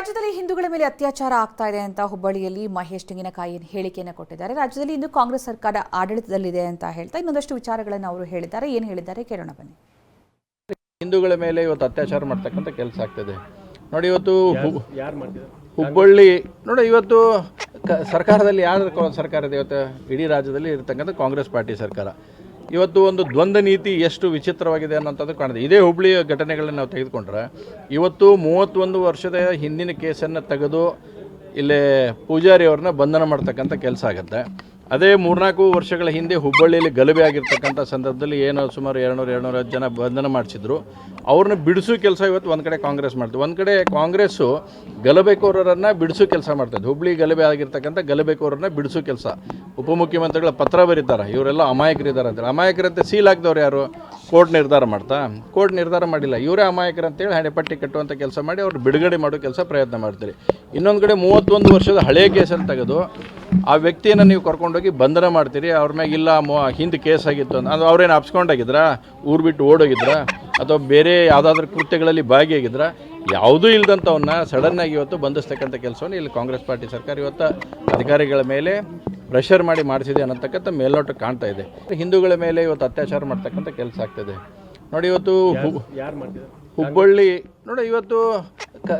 ರಾಜ್ಯದಲ್ಲಿ ಹಿಂದೂಗಳ ಮೇಲೆ ಅತ್ಯಾಚಾರ ಆಗ್ತಾ ಇದೆ ಅಂತ ಹುಬ್ಬಳ್ಳಿಯಲ್ಲಿ ಮಹೇಶ್ ತೆಂಗಿನಕಾಯಿ ಹೇಳಿಕೆಯನ್ನು ಕೊಟ್ಟಿದ್ದಾರೆ. ರಾಜ್ಯದಲ್ಲಿ ಇಂದು ಕಾಂಗ್ರೆಸ್ ಸರ್ಕಾರ ಆಡಳಿತದಲ್ಲಿದೆ ಅಂತ ಹೇಳ್ತಾ ಇನ್ನೊಂದಷ್ಟು ವಿಚಾರಗಳನ್ನು ಅವರು ಹೇಳಿದ್ದಾರೆ. ಏನು ಹೇಳಿದ್ದಾರೆ ಕೇಳೋಣ ಬನ್ನಿ. ಹಿಂದೂಗಳ ಮೇಲೆ ಇವತ್ತು ಅತ್ಯಾಚಾರ ಮಾಡ್ತಕ್ಕಂಥ ಕೆಲಸ ಆಗ್ತದೆ. ನೋಡಿ ಇವತ್ತು ಹುಬ್ಬಳ್ಳಿ ನೋಡಿ ಇವತ್ತು ಸರ್ಕಾರದಲ್ಲಿ ಯಾರು ಸರ್ಕಾರ ಇದೆ ಇವತ್ತು ಇಡೀ ರಾಜ್ಯದಲ್ಲಿ ಇರತಕ್ಕಂಥ ಕಾಂಗ್ರೆಸ್ ಪಾರ್ಟಿ ಸರ್ಕಾರ. ಇವತ್ತು ಒಂದು ದ್ವಂದ್ವ ನೀತಿ ಎಷ್ಟು ವಿಚಿತ್ರವಾಗಿದೆ ಅನ್ನೋಂಥದ್ದು ಕಾಣಿದೆ ಇದೇ ಹುಬ್ಬಳ್ಳಿ ಘಟನೆಗಳನ್ನ ನಾವು ತೆಗೆದುಕೊಂಡ್ರೆ, ಇವತ್ತು ಮೂವತ್ತೊಂದು ವರ್ಷದ ಹಿಂದಿನ ಕೇಸನ್ನು ತೆಗೆದು ಇಲ್ಲೇ ಪೂಜಾರಿ ಅವ್ರನ್ನ ಬಂಧನ ಮಾಡ್ತಕ್ಕಂಥ ಕೆಲಸ ಆಗುತ್ತೆ. ಅದೇ ಮೂರ್ನಾಲ್ಕು ವರ್ಷಗಳ ಹಿಂದೆ ಹುಬ್ಬಳ್ಳಿಯಲ್ಲಿ ಗಲಭೆ ಆಗಿರ್ತಕ್ಕಂಥ ಸಂದರ್ಭದಲ್ಲಿ ಏನೋ ಸುಮಾರು ಎರಡುನೂರು ಎರಡುನೂರೈವತ್ತು ಜನ ಬಂಧನ ಮಾಡಿಸಿದ್ರು. ಅವ್ರನ್ನ ಬಿಡಿಸೋ ಕೆಲಸ ಇವತ್ತು ಒಂದು ಕಡೆ ಕಾಂಗ್ರೆಸ್ ಮಾಡ್ತೀವಿ ಒಂದು ಕಡೆ ಕಾಂಗ್ರೆಸ್ಸು ಗಲಭೆಕೋರರನ್ನು ಬಿಡಿಸೋ ಕೆಲಸ ಮಾಡ್ತದೆ ಹುಬ್ಬಳ್ಳಿ ಗಲಭೆ ಆಗಿರ್ತಕ್ಕಂಥ ಗಲಭೆಕೋರರನ್ನ ಬಿಡಿಸೋ ಕೆಲಸ. ಉಪಮುಖ್ಯಮಂತ್ರಿಗಳ ಪತ್ರ ಬರೀತಾರೆ. ಇವರೆಲ್ಲ ಅಮಾಯಕರಿದ್ದಾರೆ ಅಂತೇಳಿ ಅಮಾಯಕರಂತೆ ಸೀಲ್ ಹಾಕಿದವ್ರು ಯಾರು? ಕೋರ್ಟ್ ನಿರ್ಧಾರ ಮಾಡ್ತಾ? ಕೋರ್ಟ್ ನಿರ್ಧಾರ ಮಾಡಿಲ್ಲ. ಇವರೇ ಅಮಾಯಕರಂತೇಳಿ ಹಣೆಪಟ್ಟಿ ಕಟ್ಟುವಂಥ ಕೆಲಸ ಮಾಡಿ ಅವ್ರು ಬಿಡುಗಡೆ ಮಾಡೋ ಕೆಲಸ ಪ್ರಯತ್ನ ಮಾಡ್ತಾರೆ. ಇನ್ನೊಂದು ಕಡೆ ಮೂವತ್ತೊಂದು ವರ್ಷದ ಹಳೆಯ ಕೇಸನ್ನು ತೆಗೆದು ಆ ವ್ಯಕ್ತಿಯನ್ನು ನೀವು ಕರ್ಕೊಂಡೋಗಿ ಬಂಧನ ಮಾಡ್ತೀರಿ ಅವ್ರ ಮ್ಯಾಗ ಇಲ್ಲ ಮೊ ಹಿಂದೆ ಕೇಸ್ ಆಗಿತ್ತು ಅಂತ. ಅದು ಅವ್ರೇನು ಅಪ್ಸ್ಕೊಂಡಾಗಿದ್ರಾ? ಊರು ಬಿಟ್ಟು ಓಡೋಗಿದ್ರ? ಅಥವಾ ಬೇರೆ ಯಾವುದಾದ್ರು ಕೃತ್ಯಗಳಲ್ಲಿ ಭಾಗಿಯಾಗಿದ್ರ? ಯಾವುದೂ ಇಲ್ದಂಥವನ್ನ ಸಡನ್ನಾಗಿ ಇವತ್ತು ಬಂಧಿಸ್ತಕ್ಕಂಥ ಕೆಲಸವನ್ನು ಇಲ್ಲಿ ಕಾಂಗ್ರೆಸ್ ಪಾರ್ಟಿ ಸರ್ಕಾರ ಇವತ್ತು ಅಧಿಕಾರಿಗಳ ಮೇಲೆ ಪ್ರೆಷರ್ ಮಾಡಿ ಮಾಡಿಸಿದೆ ಅನ್ನತಕ್ಕಂಥ ಮೇಲ್ನೋಟ ಕಾಣ್ತಾ ಇದೆ. ಹಿಂದೂಗಳ ಮೇಲೆ ಇವತ್ತು ಅತ್ಯಾಚಾರ ಮಾಡ್ತಕ್ಕಂಥ ಕೆಲಸ ಆಗ್ತದೆ ನೋಡಿ ಇವತ್ತು ಹುಬ್ಬಳ್ಳಿ ನೋಡಿ ಇವತ್ತು ಕ